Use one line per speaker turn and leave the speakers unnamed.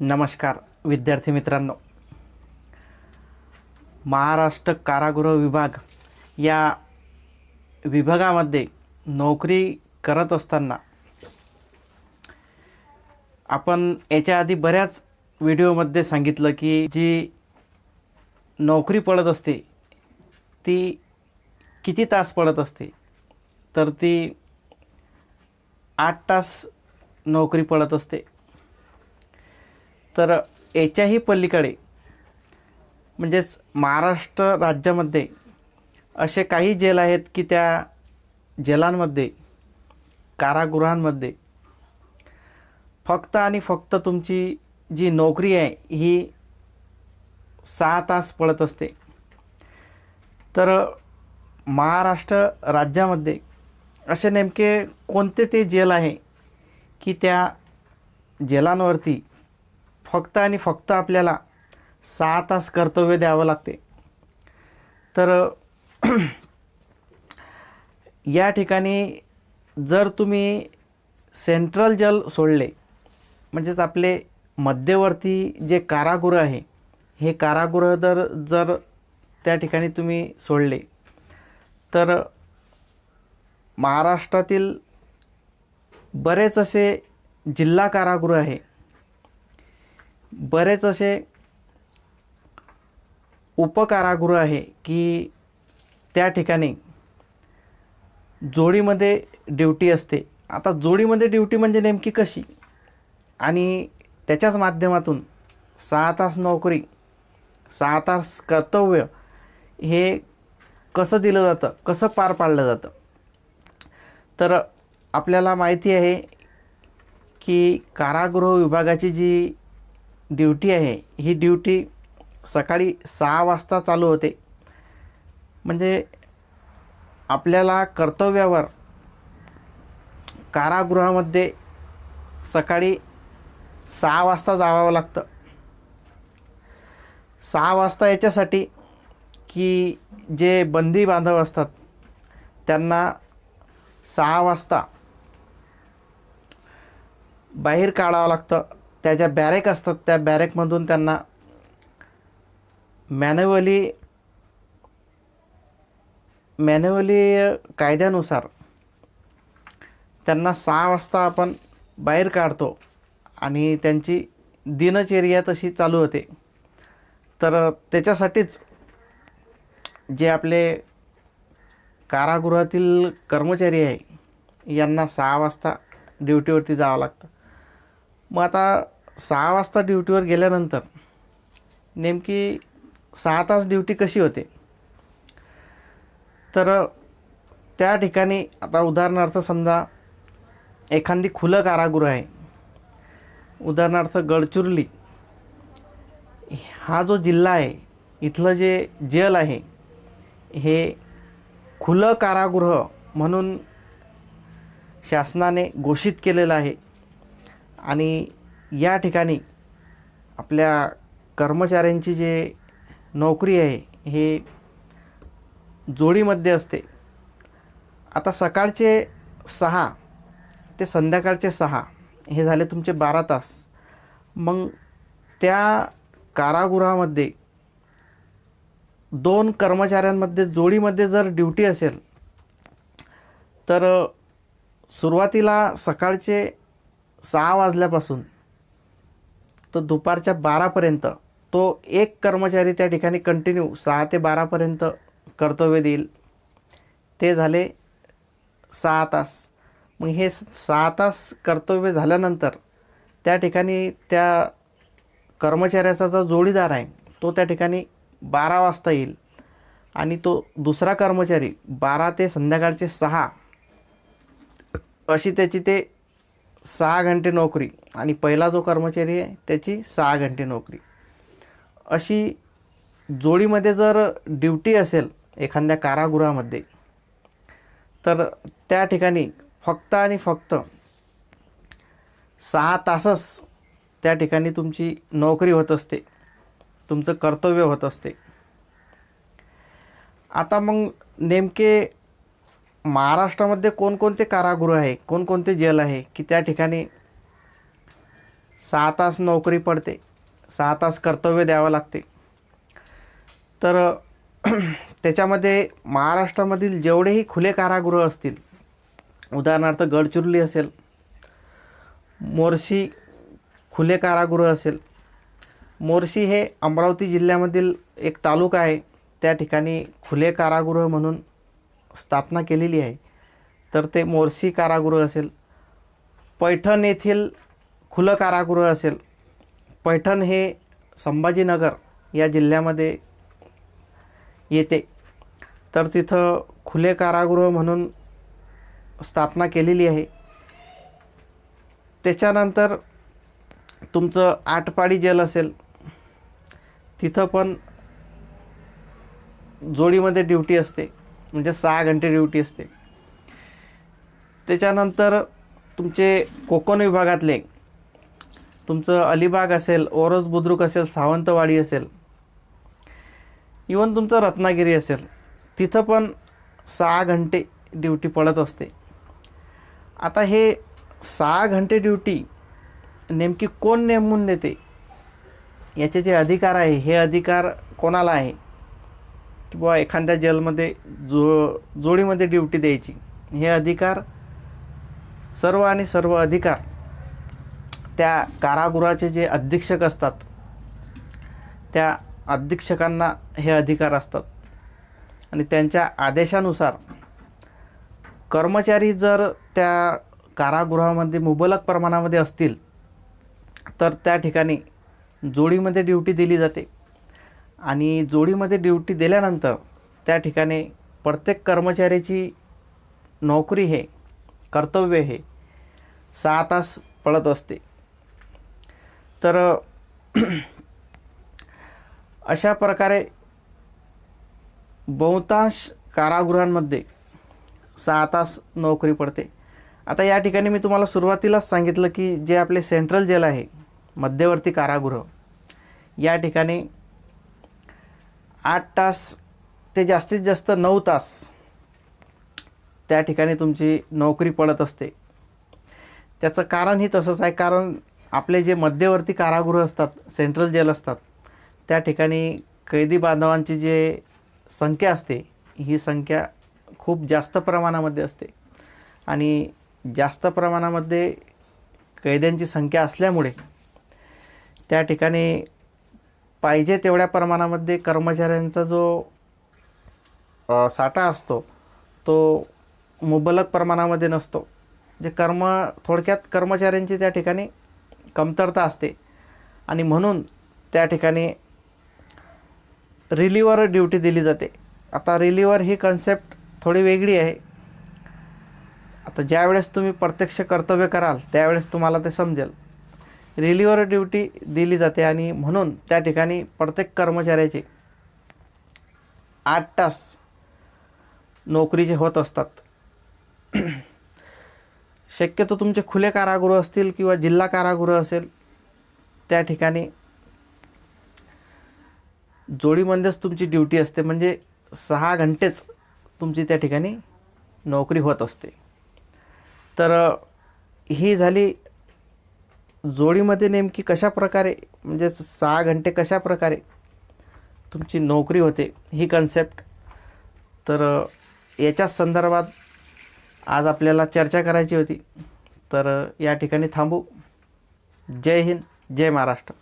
नमस्कार विद्यार्थी मित्रांनो. महाराष्ट्र कारागृह विभाग या विभागामध्ये नोकरी करत असताना आपण याच्या आधी बऱ्याच व्हिडिओमध्ये सांगितलं की जी नोकरी पडत असते ती किती तास पडत असते? तर ती आठ तास नोकरी पडत असते. तर याच्याही पलीकडे म्हणजेच महाराष्ट्र राज्यामध्ये असे काही जेल आहेत की त्या जेलांमध्ये कारागृहांमध्ये फक्त आणि फक्त तुमची जी नोकरी आहे ही सहा तास पडत असते. तर महाराष्ट्र राज्यामध्ये असे नेमके कोणते ते जेल आहे की त्या जेलांवरती फक्त आणि फक्त आपल्याला सहा तास कर्तव्य द्यावं लागते. तर या ठिकाणी जर तुम्ही सेंट्रल जल सोडले म्हणजेच आपले मध्यवर्ती जे कारागृह आहे हे कारागृह जर जर त्या ठिकाणी तुम्ही सोडले तर महाराष्ट्रातील बरेच असे जिल्हा कारागृह आहे बरेच असे उपकारागृह आहे की त्या ठिकाणी जोडीमध्ये ड्युटी असते. आता जोडीमध्ये ड्युटी म्हणजे नेमकी कशी? आणि त्याच्याच माध्यमातून सहा तास नोकरी सहा तास कर्तव्य हे कसं दिलं जातं कसं पार पाडलं जातं? तर आपल्याला माहिती आहे की कारागृह विभागाची जी ड्युटी आहे. ही ड्युटी सकाळी सहा वाजता चालू होते. म्हणजे आपल्याला कर्तव्यावर कारागृहामध्ये सकाळी सहा वाजता जावं लागतं. सहा वाजता याच्यासाठी की जे बंदी बांधव असतात त्यांना सहा वाजता बाहेर काढावं लागतं. त्या ज्या बॅरेक असतात त्या बॅरेकमधून त्यांना मॅन्युअली मॅन्युअली कायद्यानुसार त्यांना सहा वाजता आपण बाहेर काढतो आणि त्यांची दिनचर्या तशी चालू होते. तर त्याच्यासाठीच जे आपले कारागृहातील कर्मचारी आहे यांना सहा वाजता ड्युटीवरती जावं लागतं. मग आता सहा वाजता ड्युटीवर गेल्यानंतर नेमकी सहा तास ड्युटी कशी होते? तर त्या ठिकाणी आता उदाहरणार्थ समजा एखादी खुलं कारागृह आहे. उदाहरणार्थ गडचिरोली. हा जो जिल्हा आहे इथलं जे जेल आहे हे खुलं कारागृह म्हणून शासनाने घोषित केलेलं आहे. आणि या ठिकाणी आपल्या कर्मचाऱ्यांची जे नोकरी आहे हे जोडीमध्ये असते. आता सकाळचे सहा ते संध्याकाळचे सहा हे झाले तुमचे बारा तास. मग त्या कारागृहामध्ये दोन कर्मचाऱ्यांमध्ये जोडीमध्ये जर ड्युटी असेल तर सुरुवातीला सकाळचे सहा वाजल्यापासून तर दुपारच्या बारापर्यंत तो एक कर्मचारी त्या ठिकाणी कंटिन्यू सहा ते बारापर्यंत कर्तव्य देईल. ते झाले सहा तास. मग हे सहा तास कर्तव्य झाल्यानंतर त्या ठिकाणी त्या कर्मचाऱ्याचा जो जोडीदार आहे तो त्या ठिकाणी बारा वाजता येईल. आणि तो दुसरा कर्मचारी बारा ते संध्याकाळचे सहा अशी त्याची ते सहा घंटे नोकरी आणि पहिला जो कर्मचारी आहे त्याची सहा घंटे नोकरी. अशी जोडीमध्ये जर ड्युटी असेल एखाद्या कारागृहामध्ये तर त्या ठिकाणी फक्त आणि फक्त सहा तासच त्या ठिकाणी तुमची नोकरी होत असते तुमचं कर्तव्य होत असते. आता मग नेमके महाराष्ट्रामध्ये कोणकोणते कारागृह आहे? कोणकोणते जेल आहे? की त्या ठिकाणी सहा तास नोकरी पडते सहा तास कर्तव्य द्यावं लागते? तर त्याच्यामध्ये महाराष्ट्रामधील जेवढेही खुले कारागृह असतील उदाहरणार्थ गडचिरोली असेल मोर्शी खुले कारागृह असेल मोर्शी हे अमरावती जिल्ह्यामधील एक तालुका आहे त्या ठिकाणी खुले कारागृह म्हणून स्थापना केलेली आहे. तर ते मोर्शी कारागृह असेल पैठण येथील खुलं कारागृह असेल पैठण हे संभाजीनगर या जिल्ह्यामध्ये येते. तर तिथं खुले कारागृह म्हणून स्थापना केलेली आहे. त्याच्यानंतर तुमचं आटपाडी जेल असेल तिथं पण जोडीमध्ये ड्युटी असते. म्हणजे सहा घंटे ड्युटी असते. त्याच्यानंतर तुमचे कोकण विभागातले तुमचं अलिबाग असेल ओरस बुद्रुक असेल सावंतवाडी असेल इवन तुमचं रत्नागिरी असेल तिथं पण सहा घंटे ड्युटी पडत असते. आता हे सहा घंटे ड्युटी नेमकी कोण नेमून देते? याचे जे अधिकार आहे हे अधिकार कोणाला आहे? किंवा एखाद्या जेलमध्ये जो जोडीमध्ये ड्युटी द्यायची हे अधिकार सर्व आणि सर्व अधिकार त्या कारागृहाचे जे अधीक्षक असतात त्या अधीक्षकांना हे अधिकार असतात. आणि त्यांच्या आदेशानुसार कर्मचारी जर त्या कारागृहामध्ये मुबलक प्रमाणामध्ये असतील तर त्या ठिकाणी जोडीमध्ये ड्युटी दिली जाते. आणि जोडीमध्ये ड्युटी दिल्यानंतर त्या ठिकाणी प्रत्येक कर्मचाऱ्याची नोकरी हे कर्तव्य हे सहा तास पडत असते. तर अशा प्रकारे बहुतांश कारागृहांमध्ये सहा तास नोकरी पडते. आता या ठिकाणी मी तुम्हाला सुरुवातीलाच सांगितलं की जे आपले सेंट्रल जेल आहे मध्यवर्ती कारागृह या ठिकाणी आठ तास ते जास्तीत जास्त नऊ तास त्या ठिकाणी तुमची नोकरी पडत असते. त्याचं कारणही तसंच आहे कारण आपले जे मध्यवर्ती कारागृह असतात सेंट्रल जेल असतात त्या ठिकाणी कैदी बांधवांची जे संख्या असते ही संख्या खूप जास्त प्रमाणामध्ये असते. आणि जास्त प्रमाणामध्ये कैद्यांची संख्या असल्यामुळे त्या ठिकाणी पाहिजे तेवढ्या प्रमाणामध्ये कर्मचाऱ्यांचा जो साठा असतो तो मुबलक प्रमाणामध्ये नसतो. जे कर्म थोडक्यात कर्मचाऱ्यांची त्या ठिकाणी कमतरता असते आणि म्हणून त्या ठिकाणी रिलीवर ड्युटी दिली जाते. आता रिलीवर ही कन्सेप्ट थोडी वेगळी आहे. आता ज्यावेळेस तुम्ही प्रत्यक्ष कर्तव्य कराल त्यावेळेस तुम्हाला ते समजेल. रिलीवर ड्युटी दिली जाते आणि म्हणून त्या ठिकाणी प्रत्येक कर्मचाऱ्याचे आठ तास नोकरीचे होत असतात. शक्यतो तुमचे खुले कारागृह असतील किंवा जिल्हा कारागृह असेल त्या ठिकाणी जोडीमध्येच तुमची ड्युटी असते. म्हणजे सहा घंटेच तुमची त्या ठिकाणी नोकरी होत असते. तर ही झाली जोडीमध्ये नेमकी कशा प्रकारे म्हणजे सहा घंटे कशा प्रकारे तुमची नोकरी होते ही कन्सेप्ट तर याच्याच संदर्भात आज आपल्याला चर्चा करायची होती. तर या ठिकाणी थांबू. जय हिंद जय महाराष्ट्र.